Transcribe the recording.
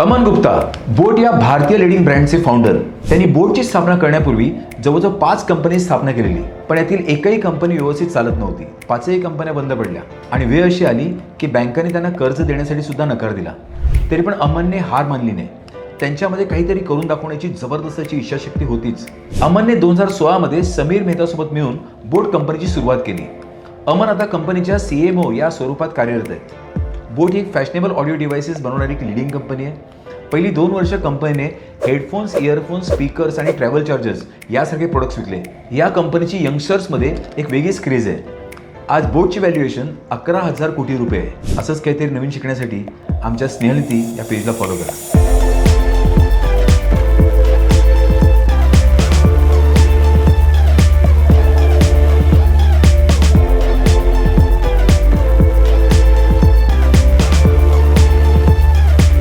अमन गुप्ता बोट या भारतीय लिडिंग ब्रँडचे फाउंडर त्यांनी बोटची स्थापना करण्यापूर्वी जवळजवळ पाच कंपनी स्थापना केलेली पण यातील एकही कंपनी व्यवस्थित चालत नव्हती. पाचही कंपन्या बंद पडल्या. आणि वेळ अशी आली की बँकांनी त्यांना कर्ज देण्यासाठी सुद्धा नकार दिला. तरी पण अमनने हार मानली नाही. त्यांच्यामध्ये काहीतरी करून दाखवण्याची जबरदस्ताची इच्छाशक्ती होतीच. अमनने दोन हजार सोळामध्ये समीर मेहतासोबत मिळून बोट कंपनीची सुरुवात केली. अमन आता कंपनीच्या सी एम ओ या स्वरूपात कार्यरत आहे. बोट ही एक फॅशनेबल ऑडिओ डिव्हायसेस बनवणारी एक लिडिंग कंपनी आहे. पहिली दोन वर्ष कंपनीने हेडफोन्स इयरफोन्स स्पीकर्स आणि ट्रॅव्हल चार्जर्स यासारखे प्रोडक्ट्स विकले. या कंपनीची यंगस्टर्समध्ये एक वेगळीच क्रेज आहे. आज बोटची व्हॅल्युएशन अकरा हजार कोटी रुपये आहे. असंच काहीतरी नवीन शिकण्यासाठी आमच्या स्नेहलिती या पेजला फॉलो करा.